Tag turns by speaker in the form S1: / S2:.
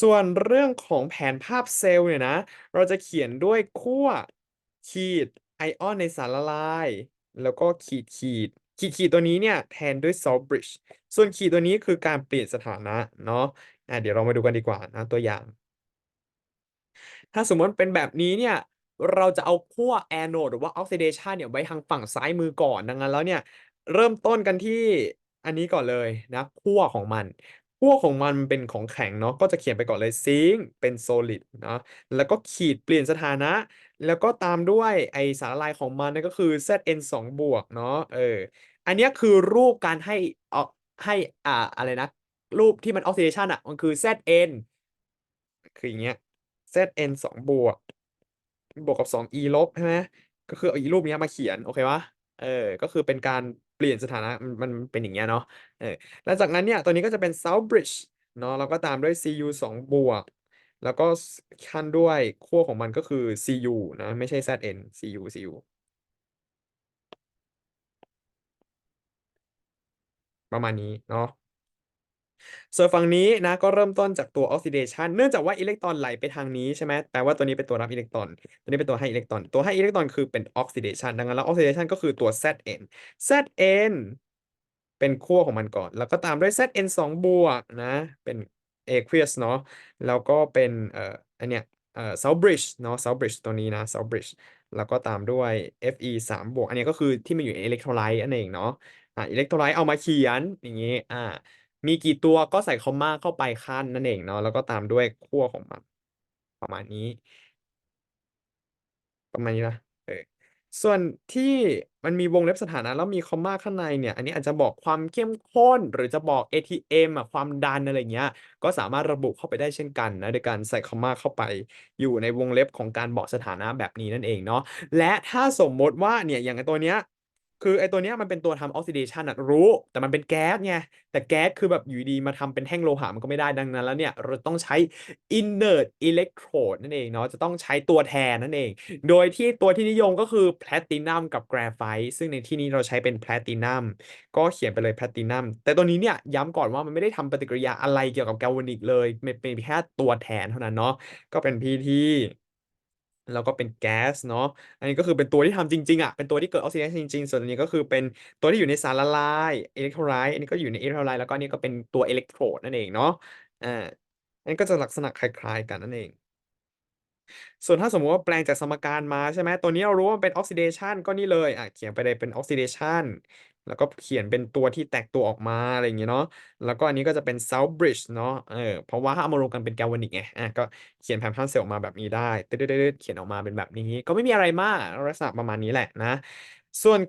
S1: ส่วนเรื่องของแผนภาพเซลล์เนี่ยนะ เราจะเขียนด้วยขั้วขีดไอออนในสารละลาย แล้วก็ขีดขีดขีดขีดตัวนี้เนี่ยแทนด้วย salt bridge ส่วนขีดตัวนี้คือการเปลี่ยนสถานะเนาะอะเดี๋ยวเรามาดูกันดีกว่านะตัวอย่าง ถ้าสมมติเป็นแบบนี้เนี่ย เราจะเอาขั้วแอนโดหรือว่าออกซิเดชันเนี่ยไว้ทางฝั่งซ้ายมือก่อนดังนั้นแล้วเนี่ย เริ่มต้นกันที่อันนี้ก่อนเลยนะขั้วของมัน ขั้วของมันเป็นของแข็งเนาะก็จะเขียนไปก่อนเลยซิงเป็น solid เนาะแล้วก็ขีดเปลี่ยนสถานะ แล้วก็ตามด้วยไอสารละลายของมันนั่นก็คือ Zn 2บวกเนาะเอออันนี้คือรูปการให้เอาให้อ่าอะไรนะ รูปที่มันออกซิเดชันอะมันคือ Zn คืออย่างเงี้ย Zn สองบวกบวกกับสอง e ลบใช่ไหมก็คือเอาอีรูปนี้มาเขียน โอเคปะ เออ ก็คือเป็นการเปลี่ยนสถานะมันมันเป็นอย่างเงี้ยเนาะเออแล้วจากนั้นเนี่ยตัวนี้ก็จะเป็น Southbridge เนาะแล้วก็ตามด้วย Cu สองบวก แล้วก็ขั้นด้วยขั้วของมันก็คือ Cu นะ ไม่ใช่ Zn Cu Cu ประมาณนี้เนาะ ส่วนฝั่งนี้นะก็เริ่มต้นจากตัวออกซิเดชันเนื่องจากว่าอิเล็กตรอนไหลไปทางนี้ใช่ไหมแปลว่าตัวนี้เป็นตัวรับอิเล็กตรอน ตัวนี้เป็นตัวให้อิเล็กตรอน ตัวให้อิเล็กตรอนคือเป็นออกซิเดชันดังนั้นแล้วออกซิเดชันก็คือตัว Zn Zn เป็นขั้วของมันก่อน แล้วก็ตามด้วย Zn สองบวกนะเป็น aqueous เนาะแล้วก็เป็นเอ่ออันเนี้ยเอ่อ Southbridge เนาะ Southbridge ตัวนี้นะ Southbridge แล้วก็ตามด้วย Fe สามบวกอันนี้ก็คือที่มันอยู่ในอิเล็กโทรไลต์อันเองเนาะอะอิเล็กโทรไลต์เอามาเขียนอย่างงี้อ่า มีกี่ตัวก็ใส่คอมมาเข้าไปขั้นนั่นเองเนาะแล้วก็ตามด้วยขั้วของมัน ประมาณนี้ ประมาณนี้นะเออส่วนที่มันมีวงเล็บสถานะแล้วมีคอมมาข้างในเนี่ย อันนี้อาจจะบอกความเข้มข้น หรือจะบอก ATM อะความดันอะไรเงี้ย ก็สามารถระบุเข้าไปได้เช่นกันนะโดยการใส่คอมมาเข้าไปอยู่ในวงเล็บของการบอกสถานะแบบนี้นั่นเองเนาะและถ้าสมมติว่าเนี่ยอย่างตัวเนี้ย คือไอตัวเนี้ยมันเป็นตัวทำออกซิเดชันอะรู้ แต่มันเป็นแก๊สไง แต่แก๊สคือแบบอยู่ดีมาทำเป็นแท่งโลหะมันก็ไม่ได้ดังนั้นแล้วเนี่ย เราต้องใช้ inert electrode นั่นเองเนาะจะต้องใช้ตัวแทนนั่นเอง โดยที่ตัวที่นิยมก็คือแพลตินัมกับแกรไฟต์ซึ่งในที่นี้เราใช้เป็นแพลตินัมก็เขียนไปเลยแพลตินัมแต่ตัวนี้เนี่ยย้ำก่อนว่ามันไม่ได้ทำปฏิกิริยาอะไรเกี่ยวกับแกลวานิกเลยเป็นแค่ตัวแทนเท่านั้นเนาะก็เป็น PT แล้วก็เป็นแก๊สเนาะ อันนี้ก็คือเป็นตัวที่ทำจริงๆอะ เป็นตัวที่เกิดออกซิเดชันจริงๆ ส่วนอันนี้ก็คือเป็นตัวที่อยู่ในสารละลายอิเล็กโทรไลต์อันนี้ก็อยู่ในอิเล็กโทรไลต์แล้วก็อันนี้ก็เป็นตัวอิเล็กโทรดนั่นเองเนาะ อ่า อันนี้ก็จะลักษณะคล้ายๆกันนั่นเอง ส่วนถ้าสมมติว่าแปลงจากสมการมาใช่ไหมตัวนี้เรารู้ว่ามันเป็นออกซิเดชันก็นี่เลย อะเขียนไปเลยเป็นออกซิเดชัน แล้วก็เขียนเป็นตัวที่แตกตัวออกมาอะไรอย่างเงี้ยเนาะแล้วก็อันนี้ก็จะเป็น Southbridge เนาะเออเพราะว่าถ้าเอามารวมกันเป็นแกลวานิกไงอะก็เขียนแพทเทิร์นเซลล์ออกมาแบบนี้ได้เด็ดๆๆๆเขียนออกมาเป็นแบบนี้ ก็ไม่มีอะไรมากลักษณะประมาณนี้แหละนะ ส่วน